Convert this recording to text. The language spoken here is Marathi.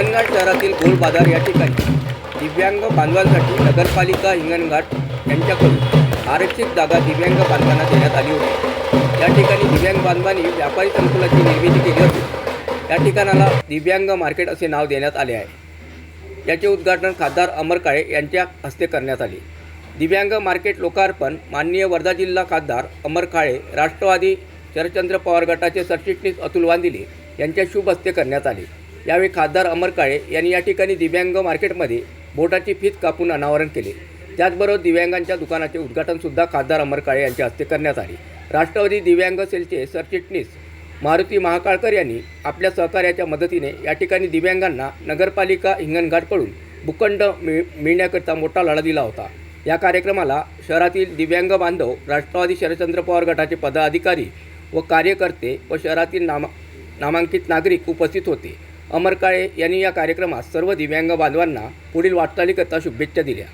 हिंगणघाट शहरातील गोल बाजार या ठिकाणी दिव्यांग बांधवांसाठी नगरपालिका हिंगणघाट यांच्याकडून आरक्षित जागा दिव्यांग बांधवांना देण्यात आली होती. या ठिकाणी दिव्यांग बांधवांनी व्यापारी संकुलाची निर्मिती केली होती. या ठिकाणाला दिव्यांग मार्केट असे नाव देण्यात आले आहे. याचे उद्घाटन खासदार अमर काळे यांच्या हस्ते करण्यात आले. दिव्यांग मार्केट लोकार्पण माननीय वर्धा जिल्हा खासदार अमर काळे राष्ट्रवादी शरदचंद्र पवार गटाचे सरचिटणीस अतुल वांदिले यांच्या शुभ हस्ते करण्यात आले. यावेळी खासदार अमर काळे यांनी या ठिकाणी दिव्यांग मार्केटमध्ये बोटाची फीत कापून अनावरण केले. त्याचबरोबर दिव्यांगांच्या दुकानाचे उद्घाटनसुद्धा खासदार अमर काळे यांच्या हस्ते करण्यात आले. राष्ट्रवादी दिव्यांग सेलचे सरचिटणीस मारुती महाकाळकर यांनी आपल्या सहकार्याच्या मदतीने या ठिकाणी दिव्यांगांना नगरपालिका हिंगणघाटकडून भूखंड मिळ मिळण्याकरिता मोठा लढा दिला होता. या कार्यक्रमाला शहरातील दिव्यांग बांधव राष्ट्रवादी शरदचंद्र पवार गटाचे पदाधिकारी व कार्यकर्ते व शहरातील नामा नामांकित नागरिक उपस्थित होते. अमर काळे यांनी या कार्यक्रमात सर्व दिव्यांग बांधवांना पुढील वाटचालीकरिता शुभेच्छा दिल्या.